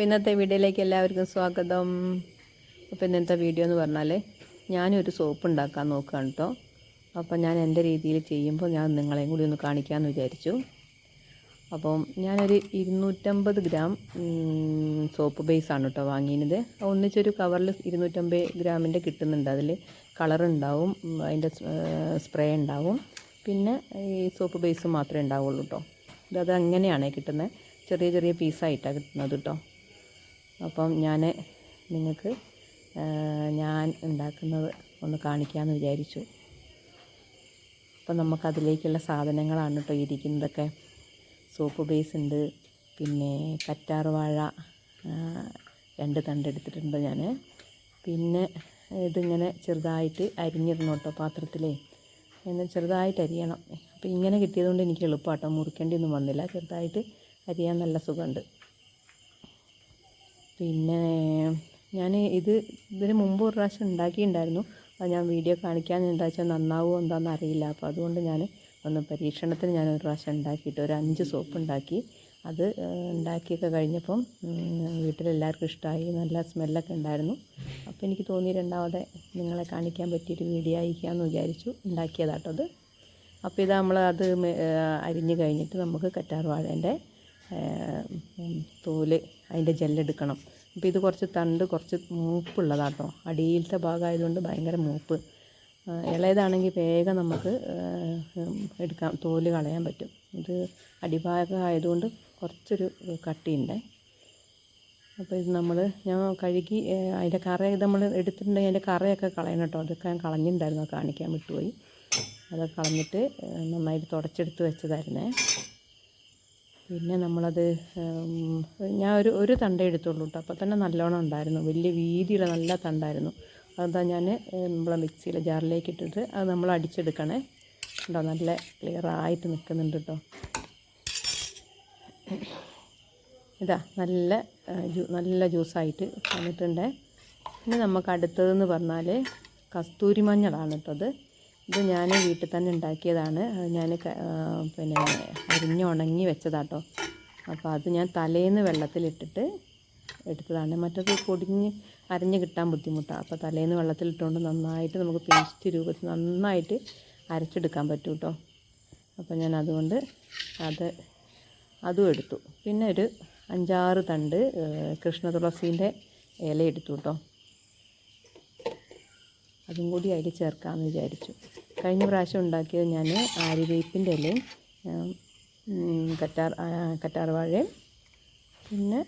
അപ്പോൾ ഇന്നത്തെ വീഡിയോയിലേക്ക് എല്ലാവർക്കും സ്വാഗതം. അപ്പോൾ ഇന്നത്തെ വീഡിയോ എന്ന് പറഞ്ഞാൽ ഞാനൊരു സോപ്പ് ഉണ്ടാക്കാൻ നോക്കുകയാണ് കേട്ടോ അപ്പോൾ ഞാൻ എന്റെ രീതിയിൽ ചെയ്യുമ്പോൾ ഞാൻ നിങ്ങളെയും കൂടി ഒന്ന് കാണിക്കാമെന്ന് വിചാരിച്ചു. അപ്പം ഞാനൊരു ഇരുന്നൂറ്റമ്പത് ഗ്രാം സോപ്പ് ബേസാണ് കേട്ടോ വാങ്ങിയത്. ഒന്നിച്ചൊരു കവറിൽ ഇരുന്നൂറ്റമ്പത് ഗ്രാമിന്റെ കിട്ടുന്നുണ്ട്. അതിൽ കളർ ഉണ്ടാവും അതിന്റെ സ്പ്രേ ഉണ്ടാവും. പിന്നെ ഈ സോപ്പ് ബേസ് മാത്രമേ ഉണ്ടാവുള്ളൂ കേട്ടോ ഇത് അങ്ങനെയാണ് കിട്ടുന്നത് ചെറിയ ചെറിയ പീസായിട്ടാണ് കിട്ടുന്നത് കേട്ടോ അപ്പം ഞാൻ നിങ്ങൾക്ക് ഞാൻ ഉണ്ടാക്കുന്നത് ഒന്ന് കാണിക്കാമെന്ന് വിചാരിച്ചു. അപ്പം നമുക്കതിലേക്കുള്ള സാധനങ്ങളാണ് കേട്ടോ ഇരിക്കുന്നതൊക്കെ. സോപ്പ് ബേസ് ഉണ്ട് പിന്നെ കറ്റാർ വാഴ രണ്ട് തണ്ട് എടുത്തിട്ടുണ്ട് ഞാൻ പിന്നെ ഇതിങ്ങനെ ചെറുതായിട്ട് അരിഞ്ഞിരുന്നു കേട്ടോ പാത്രത്തിലേ. എന്നെ ചെറുതായിട്ട് അരിയണം. അപ്പോൾ ഇങ്ങനെ കിട്ടിയതുകൊണ്ട് എനിക്ക് എളുപ്പമാട്ടോ മുറിക്കേണ്ടിയൊന്നും വന്നില്ല. ചെറുതായിട്ട് അരിയാൻ നല്ല സുഖമുണ്ട്. പിന്നെ ഞാൻ ഇത് ഇതിന് മുമ്പ് ഒരു പ്രാവശ്യം ഉണ്ടാക്കിയിട്ടുണ്ടായിരുന്നു. അത് ഞാൻ വീഡിയോ കാണിക്കാൻ ഉണ്ടാച്ചാൽ നന്നാവുമോ എന്താണെന്ന് അറിയില്ല. അപ്പോൾ അതുകൊണ്ട് ഞാൻ ഒന്ന് പരീക്ഷണത്തിന് ഞാൻ ഒരു പ്രാവശ്യം ഉണ്ടാക്കിയിട്ട് ഒരു അഞ്ച് സോപ്പ് ഉണ്ടാക്കി. അത് ഉണ്ടാക്കിയൊക്കെ കഴിഞ്ഞപ്പം വീട്ടിലെല്ലാവർക്കും ഇഷ്ടമായി നല്ല സ്മെല്ലൊക്കെ ഉണ്ടായിരുന്നു. അപ്പോൾ എനിക്ക് തോന്നി രണ്ടാമതെ നിങ്ങളെ കാണിക്കാൻ പറ്റിയൊരു വീഡിയോ അയക്കാമെന്ന് വിചാരിച്ചു ഉണ്ടാക്കിയതാട്ടോ അത്. അപ്പോൾ ഇത് നമ്മൾ അത് അരിഞ്ഞ് കഴിഞ്ഞിട്ട് നമുക്ക് കറ്റാർ വാഴേന്റെ തോൽ അതിന്റെ ജെല്ലെടുക്കണം. അപ്പോൾ ഇത് കുറച്ച് തണ്ട് കുറച്ച് മൂപ്പുള്ളതാണ് കേട്ടോ അടിയിലത്തെ ഭാഗമായതുകൊണ്ട് ഭയങ്കര മൂപ്പ്. ഇളയതാണെങ്കിൽ വേഗം നമുക്ക് എടുക്കാം. തോൽ കളയാൻ പറ്റും. ഇത് അടിഭാഗം ആയതുകൊണ്ട് കുറച്ചൊരു കട്ടിയുണ്ട്. അപ്പോൾ ഇത് നമ്മൾ ഞാൻ കഴുകി അതിന്റെ കറ നമ്മൾ എടുത്തിട്ടുണ്ടെങ്കിൽ അതിന്റെ കറയൊക്കെ കളയണം കേട്ടോ. അതൊക്കെ ഞാൻ കളഞ്ഞിട്ടുണ്ടായിരുന്നു. കാണിക്കാൻ വിട്ടുപോയി. അതൊക്കെ കളഞ്ഞിട്ട് നന്നായിട്ട് തുടച്ചെടുത്ത് വെച്ചതായിരുന്നേ. പിന്നെ നമ്മളത് ഞാൻ ഒരു ഒരു തണ്ട എടുത്തുള്ളൂ കേട്ടോ അപ്പോൾ തന്നെ നല്ലോണം ഉണ്ടായിരുന്നു. വലിയ വീതിയുള്ള നല്ല തണ്ടായിരുന്നു. അതാ ഞാൻ നമ്മളെ മിക്സിയിലെ ജാറിലേക്ക് ഇട്ടിട്ട് അത് നമ്മൾ അടിച്ചെടുക്കണേ. കേട്ടോ നല്ല ക്ലിയർ ആയിട്ട് നിൽക്കുന്നുണ്ട് കേട്ടോ ഇതാ നല്ല നല്ല ജ്യൂസായിട്ട് വന്നിട്ടുണ്ട്. പിന്നെ നമുക്ക് അടുത്തതെന്ന് പറഞ്ഞാൽ കസ്തൂരി മഞ്ഞളാണ് കേട്ടോ അത്. ഇത് ഞാൻ വീട്ടിൽ തന്നെ ഉണ്ടാക്കിയതാണ്. ഞാൻ പിന്നെ അരിഞ്ഞ് ഉണങ്ങി വെച്ചതാട്ടോ. അപ്പോൾ അത് ഞാൻ തലേന്ന് വെള്ളത്തിലിട്ടിട്ട് എടുത്തതാണ്. മറ്റത് പൊടിഞ്ഞ് അരഞ്ഞ് കിട്ടാൻ ബുദ്ധിമുട്ടാണ് അപ്പോൾ തലേന്ന് വെള്ളത്തിലിട്ടുകൊണ്ട് നന്നായിട്ട് നമുക്ക് പേസ്റ്റ് രൂപത്തിൽ നന്നായിട്ട് അരച്ചെടുക്കാൻ പറ്റും കേട്ടോ അപ്പോൾ ഞാൻ അതുകൊണ്ട് അത് അതും എടുത്തു. പിന്നെ ഒരു അഞ്ചാറ് തണ്ട് കൃഷ്ണ തുളസീന്റെ ഇല എടുത്തു കേട്ടോ അതും കൂടി അതിൽ ചേർക്കാമെന്ന് വിചാരിച്ചു. കഴിഞ്ഞ പ്രാവശ്യം ഉണ്ടാക്കിയത് ഞാൻ ആര്യവേപ്പിന്റെ ഇലയും കറ്റാർ കറ്റാർ വാഴയും പിന്നെ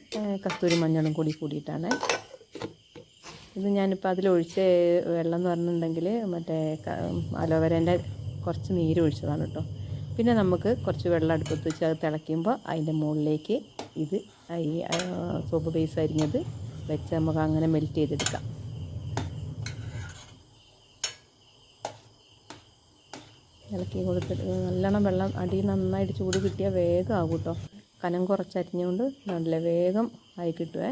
കസ്തൂരി മഞ്ഞളും കൂടി കൂടിയിട്ടാണ്. ഇത് ഞാനിപ്പോൾ അതിലൊഴിച്ച വെള്ളം എന്ന് പറഞ്ഞിട്ടുണ്ടെങ്കിൽ മറ്റേ അലോവേരേന്റെ കുറച്ച് നീര് ഒഴിച്ചതാണ് കേട്ടോ പിന്നെ നമുക്ക് കുറച്ച് വെള്ളം അടുപ്പത്ത് വെച്ച് അത് തിളയ്ക്കുമ്പോൾ അതിന്റെ മുകളിലേക്ക് ഇത് ഈ സോപ്പ് ബേസ് അരിഞ്ഞത് വെച്ച് നമുക്ക് അങ്ങനെ മെൽറ്റ് ചെയ്തെടുക്കാം. ഇളക്കി കൊടുത്തിട്ട് നല്ലോണം വെള്ളം അടി നന്നായിട്ട് ചൂട് കിട്ടിയാൽ വേഗം ആകും കേട്ടോ. കനം കുറച്ചരിഞ്ഞുകൊണ്ട് നല്ല വേഗം ആയി കിട്ടുവേ.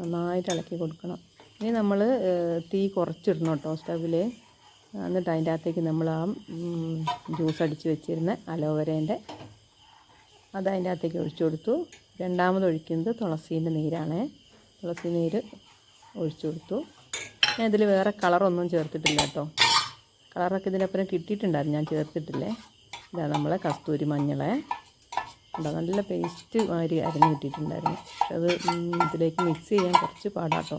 നന്നായിട്ട് ഇളക്കി കൊടുക്കണം. ഇനി നമ്മൾ തീ കുറച്ചിടണം കേട്ടോ സ്റ്റവിൽ എന്നിട്ട് അതിന്റെ അകത്തേക്ക് നമ്മൾ ആ ജ്യൂസ് അടിച്ച് വെച്ചിരുന്ന അലോവേരേന്റെ അത് അതിന്റെ അകത്തേക്ക് ഒഴിച്ചു കൊടുത്തു. രണ്ടാമത് ഒഴിക്കുന്നത് തുളസീന്റെ നീരാണ്. തുളസി നീര് ഒഴിച്ചു കൊടുത്തു. ഞാൻ ഇതിൽ വേറെ കളറൊന്നും ചേർത്തിട്ടില്ല കേട്ടോ. കളറൊക്കെ ഇതിനപ്പുറം കിട്ടിയിട്ടുണ്ടായിരുന്നു ഞാൻ ചേർത്തിട്ടില്ലേ? ഇതാ നമ്മളെ കസ്തൂരി മഞ്ഞളെ. ഉണ്ടോ നല്ല പേസ്റ്റ് മാതിരി അരിഞ്ഞ് കിട്ടിയിട്ടുണ്ടായിരുന്നു. പക്ഷെ അത് ഇതിലേക്ക് മിക്സ് ചെയ്യാൻ കുറച്ച് പാടാട്ടോ.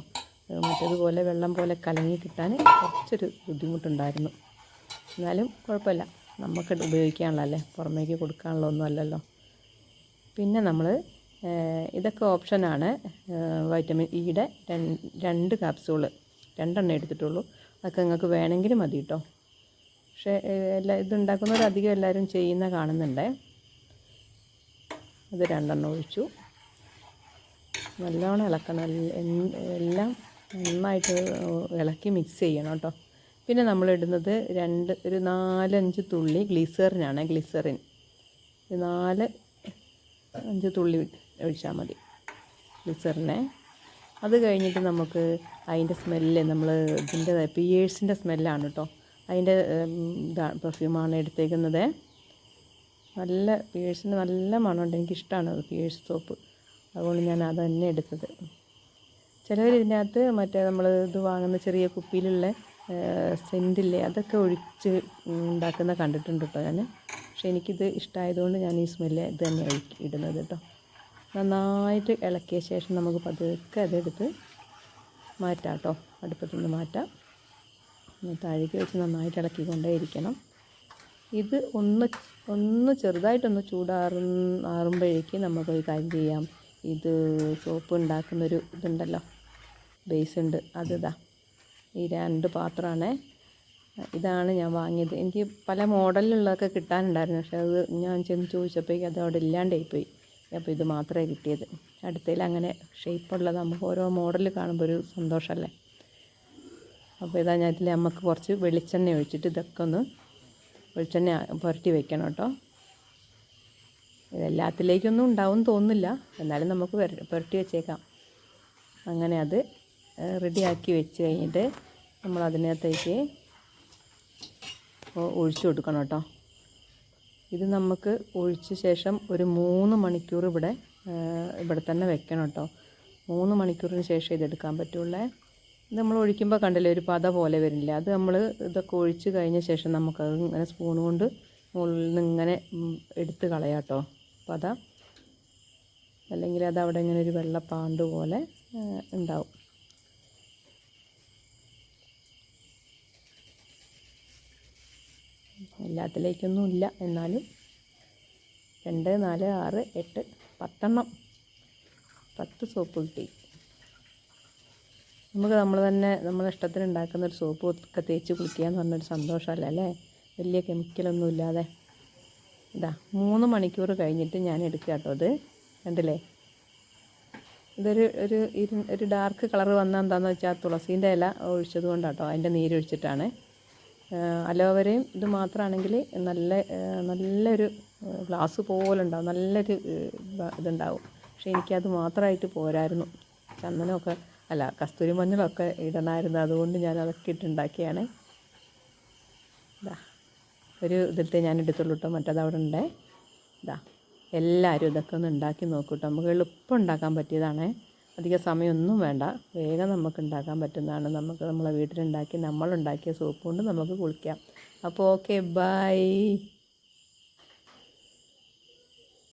മറ്റേതുപോലെ വെള്ളം പോലെ കലങ്ങി കിട്ടാൻ കുറച്ചൊരു ബുദ്ധിമുട്ടുണ്ടായിരുന്നു. എന്നാലും കുഴപ്പമില്ല. നമുക്ക് ഉപയോഗിക്കാനുള്ളതല്ലേ? പുറമേക്ക് കൊടുക്കാനുള്ള ഒന്നും അല്ലല്ലോ. പിന്നെ നമ്മൾ ഇതൊക്കെ ഓപ്ഷനാണ് വൈറ്റമിൻ ഇയുടെ രണ്ട് കാപ്സ്യൂൾ രണ്ടെണ്ണം എടുത്തിട്ടുള്ളൂ. അതൊക്കെ നിങ്ങൾക്ക് വേണമെങ്കിൽ മതി കേട്ടോ പക്ഷേ എല്ലാ ഇതുണ്ടാക്കുന്നവർ അധികം എല്ലാവരും ചെയ്യുന്ന കാണുന്നുണ്ടേ. അത് രണ്ടെണ്ണം ഒഴിച്ചു. നല്ലോണം ഇളക്കണം. എല്ലാം നന്നായിട്ട് ഇളക്കി മിക്സ് ചെയ്യണം കേട്ടോ. പിന്നെ നമ്മളിടുന്നത് രണ്ട് ഒരു നാലഞ്ച് തുള്ളി ഗ്ലിസറിനാണ് ഗ്ലിസറിൻ ഒരു നാല് അഞ്ച് തുള്ളി ഒഴിച്ചാൽ മതി ഗ്ലിസറിനെ അത് കഴിഞ്ഞിട്ട് നമുക്ക് അതിന്റെ സ്മെല്ല് നമ്മൾ ഇതിന്റെ പിയേഴ്സിന്റെ സ്മെല്ലാണ് കേട്ടോ. അതിന്റെ പെർഫ്യൂമാണ് എടുത്തേക്കുന്നത്. നല്ല പിയേഴ്സിന് നല്ല മണമുണ്ട്. എനിക്കിഷ്ടമാണ് അത് പിയേഴ്സ് സോപ്പ് അതുകൊണ്ട് ഞാൻ അത് തന്നെ എടുത്തത്. ചിലവർ ഇതിനകത്ത് മറ്റേ നമ്മൾ ഇത് വാങ്ങുന്ന ചെറിയ കുപ്പിയിലുള്ള സെന്റില്ലേ അതൊക്കെ ഒഴിച്ച് ഉണ്ടാക്കുന്ന കണ്ടിട്ടുണ്ട് കേട്ടോ ഞാൻ പക്ഷേ എനിക്കിത് ഇഷ്ടമായതുകൊണ്ട് ഞാൻ ഈ സ്മെല്ല് ഇത് തന്നെ ഇടുന്നത് കേട്ടോ. നന്നായിട്ട് ഇളക്കിയ ശേഷം നമുക്ക് പതുക്കെ അതെടുത്ത് മാറ്റാം കേട്ടോ. അടുപ്പത്തു നിന്ന് മാറ്റാം. താഴേക്ക് വെച്ച് നന്നായിട്ട് ഇളക്കി ഇരിക്കണം ഇത് ഒന്ന് ഒന്ന് ചെറുതായിട്ടൊന്ന് ചൂടാറു ആറുമ്പോഴേക്ക് നമുക്കൊരു കാര്യം ചെയ്യാം. ഇത് സോപ്പ് ഉണ്ടാക്കുന്നൊരു ഇതുണ്ടല്ലോ ബേസ് ഉണ്ട് അതിതാ ഈ രണ്ട് പാത്രമാണ്. ഇതാണ് ഞാൻ വാങ്ങിയത്. എനിക്ക് പല മോഡലിലുള്ളതൊക്കെ കിട്ടാനുണ്ടായിരുന്നു പക്ഷേ അത് ഞാൻ ചെന്ന് ചോദിച്ചപ്പോഴേക്കും അത് അവിടെ ഇല്ലാണ്ടായിപ്പോയി. അപ്പോൾ ഇത് മാത്രമേ കിട്ടിയത്. അടുത്തതിൽ അങ്ങനെ ഷേപ്പുള്ളത് നമുക്ക് ഓരോ മോഡൽ കാണുമ്പോൾ ഒരു സന്തോഷമല്ലേ? അപ്പോൾ ഇതാ ഞാൻ ഇതിൽ നമുക്ക് കുറച്ച് വെളിച്ചെണ്ണ ഒഴിച്ചിട്ട് ഇതൊക്കെ ഒന്ന് വെളിച്ചെണ്ണ പുരട്ടി വെക്കണം കേട്ടോ. ഇതെല്ലാത്തിലേക്കൊന്നും ഉണ്ടാവും തോന്നുന്നില്ല. എന്നാലും നമുക്ക് പുരട്ടി വെച്ചേക്കാം. അങ്ങനെ അത് റെഡിയാക്കി വെച്ച് കഴിഞ്ഞിട്ട് നമ്മൾ അതിനകത്തേക്ക് ഒഴിച്ചു കൊടുക്കണം കേട്ടോ. ഇത് നമുക്ക് ഒഴിച്ച ശേഷം ഒരു മൂന്ന് മണിക്കൂർ ഇവിടെ ഇവിടെ തന്നെ വെക്കണം കേട്ടോ. മൂന്ന് മണിക്കൂറിന് ശേഷം ഇതെടുക്കാൻ പറ്റുള്ളേ? ഇത് നമ്മൾ ഒഴിക്കുമ്പോൾ കണ്ടില്ലേ ഒരു പത പോലെ വരില്ല? അത് നമ്മൾ ഇതൊക്കെ ഒഴിച്ച് കഴിഞ്ഞ ശേഷം നമുക്കത് ഇങ്ങനെ സ്പൂൺ കൊണ്ട് മുകളിൽ നിന്ന് ഇങ്ങനെ എടുത്ത് കളയാട്ടോ പത. അല്ലെങ്കിൽ അത് അവിടെ ഇങ്ങനെ ഒരു വെള്ളപ്പാണ്ട് പോലെ ഉണ്ടാവും. എല്ലാത്തിലേക്കൊന്നുമില്ല എന്നാലും രണ്ട് നാല് ആറ് എട്ട് പത്തെണ്ണം. പത്ത് സോപ്പ് കിട്ടി. നമുക്ക് നമ്മൾ തന്നെ നമ്മുടെ ഇഷ്ടത്തിന് ഉണ്ടാക്കുന്ന ഒരു സോപ്പ് ഒക്കെ തേച്ച് കുളിക്കുക എന്ന് പറഞ്ഞൊരു സന്തോഷമല്ല അല്ലേ? വലിയ കെമിക്കലൊന്നും ഇല്ലാതെ. ഇതാ മൂന്ന് മണിക്കൂർ കഴിഞ്ഞിട്ട് ഞാൻ എടുക്കുക കേട്ടോ അത് കണ്ടില്ലേ? ഇതൊരു ഒരു ഇരു ഒരു ഡാർക്ക് കളർ വന്നാൽ എന്താണെന്ന് വെച്ചാൽ തുളസീന്റെ ഇല ഒഴിച്ചത് കൊണ്ടാട്ടോ അതിന്റെ നീരൊഴിച്ചിട്ടാണ് അലോവരയും ഇത് മാത്രമാണെങ്കിൽ നല്ല നല്ലൊരു ഗ്ലാസ് പോലെ ഉണ്ടാവും നല്ലൊരു ഇതുണ്ടാവും. പക്ഷേ എനിക്കത് മാത്രമായിട്ട് പോരായിരുന്നു. ചന്ദനമൊക്കെ അല്ല കസ്തൂരി മഞ്ഞളൊക്കെ ഇടണമായിരുന്നു അതുകൊണ്ട് ഞാൻ അതൊക്കെ ഇട്ടുണ്ടാക്കിയാണ് ഇതാ ഒരു ഇതിലത്തെ ഞാൻ എടുത്തുള്ളൂ കേട്ടോ. മറ്റേത് അവിടെ ഉണ്ടേ. ഇതാ എല്ലാവരും ഇതൊക്കെ ഒന്ന് ഉണ്ടാക്കി നോക്കൂട്ടോ നമുക്ക് എളുപ്പം ഉണ്ടാക്കാൻ പറ്റിയതാണ്. അധിക സമയമൊന്നും വേണ്ട. വേഗം നമുക്ക് ഉണ്ടാക്കാൻ പറ്റുന്നതാണ്. നമുക്ക് നമ്മളെ വീട്ടിലുണ്ടാക്കി നമ്മളുണ്ടാക്കിയ സൂപ്പ് കൊണ്ട് നമുക്ക് കുളിക്കാം. അപ്പോൾ ഓക്കെ ബൈ.